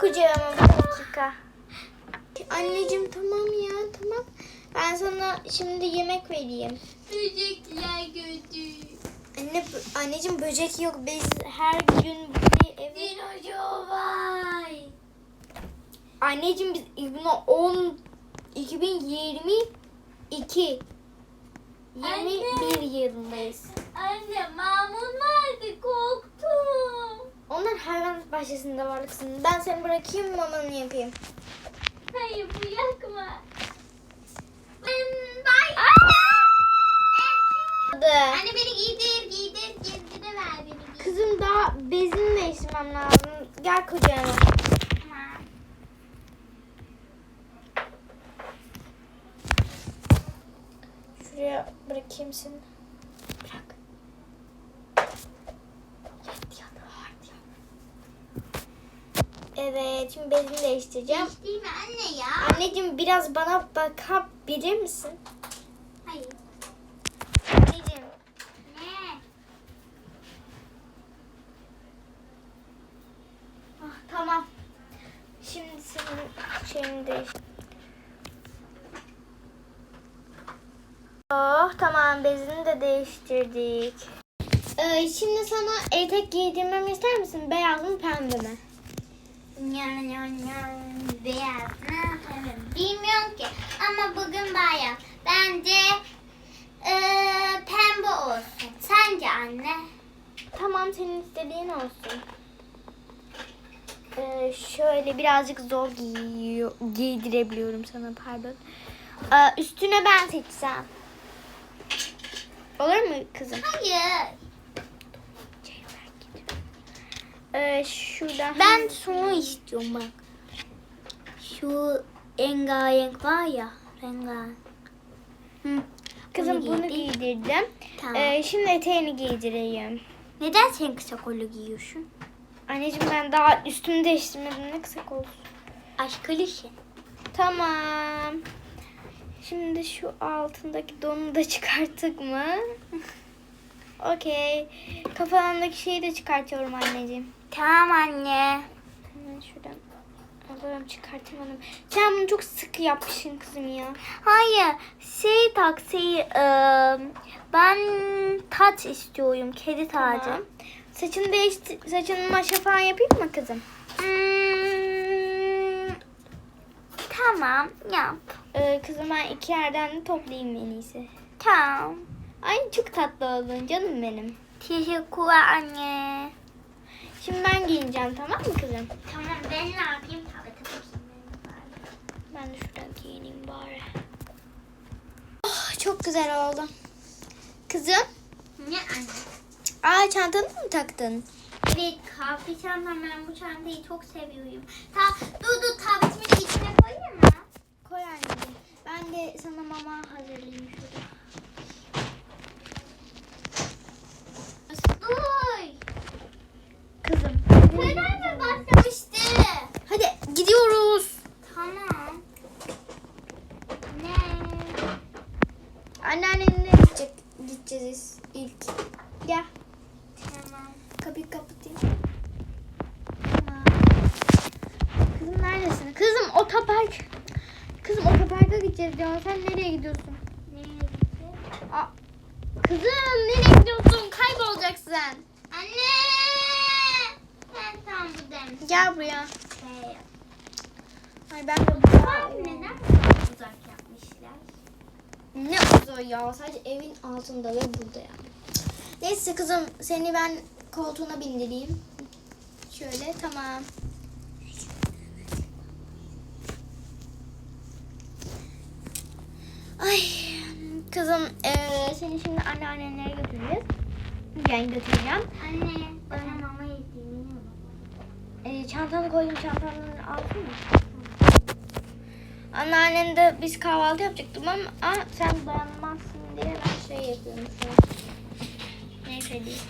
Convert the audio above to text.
Kucağıma bir dakika. Anneciğim tamam ya tamam. Ben sana şimdi yemek vereyim. Böcekler gördü. Anne, anneciğim böcek yok. Biz her gün bir eve... Dinozor var. Anneciğim biz bunu 10 2022 21 yılındayız. Anne mamun vardı korktum. Onlar hayvan bahçesinde varlık kızım. Ben seni bırakayım mamanı yapayım. Hayır bu yakma. Ben bay. Anne beni giydir giydir giydir de ver beni giydir. Kızım daha bezini değiştirmem lazım. Gel. Tamam. Şuraya bırakayım seni. Evet şimdi bezini değiştireceğim. Değiştirme anne ya. Anneciğim biraz bana bakabilir misin? Hayır. Anneciğim. Ne? Ah, tamam. Şimdi senin şeyini değiş. Oh tamam bezini de değiştirdik. Ee, şimdi sana etek giydirmemi ister misin? Beyaz mı pembe mi? Beyaz. Ne yapalım? Bilmiyorum ki. Ama bugün bayram. Bence eee pembe olsun. Sence anne? Tamam senin istediğin olsun. Ee, şöyle birazcık zor giyiyor, giydirebiliyorum sana pardon. Ee, üstüne ben seçsem. Olur mu kızım? Hayır. Şuradan. Ben şunu istiyorum bak. Şu rengarenk var ya. Rengarenk. Hı. Kızım bunu giydir. giydirdim. Tamam. Ee, şimdi eteğini giydireyim. Neden sen kısa kollu giyiyorsun? Anneciğim ben daha üstümü değiştirmedim. Ne kısa olsun. Aşk ilişki. Tamam. Şimdi şu altındaki donu da çıkarttık mı? Okey. Kafandaki şeyi de çıkartıyorum anneciğim. Tamam anne. Hemen şuradan alıyorum çıkartayım onu. Sen bunu çok sıkı yapmışsın kızım ya. Hayır. Şey tak şey eee, ben taç istiyorum. Kedi tacı. Tamam. Saçını değiştir, saçını maşa falan yapayım mı kızım? Hmm, tamam yap. Ee, kızım ben iki yerden de toplayayım en iyisi. Tamam. Ay çok tatlı oldun canım benim. Teşekkürler anne. Şimdi ben giyineceğim tamam mı kızım? Tamam ben ne yapayım? Tabii Ben de şuradan giyineyim bari. Oh, çok güzel oldu. Kızım, Ne anne? aa çantanı mı taktın? Evet kahve çantam ben bu çantayı çok seviyorum. Ta, dur dur tabletimin içine koyayım mı? Koy anneciğim. Ben de sana mama hazırlayayım şurada. Dur. Kızım. Neden mi başlamıştı? Hadi gidiyoruz. Tamam. Ne? Anneannenle gidecek, gideceğiz ilk. Gel. Tamam. Kapıyı kapatayım. Tamam. Kızım neredesin? Kızım otopark. Kızım otoparka gideceğiz ya. Sen nereye gidiyorsun? Nereye gideceğiz? Aa, kızım nereye gidiyorsun? Kaybolacaksın. Anne! Ben tam buradayım. Gel buraya. Şey, Ay ben de neden bu kadar uzak yapmışlar? Ne uzun ya. Sadece evin altında ve burada yani. Neyse kızım seni ben koltuğuna bindireyim. Şöyle tamam. Ay kızım eee, seni şimdi anneannenlere götüreceğiz. Ben götüreceğim. Anne, bana mama yediğini Eee, çantanı koydum çantanın aldın mı? Anneannen de biz kahvaltı yapacaktım ama sen dayanmazsın diye ben şey yapıyorum şu an. Neyse değil.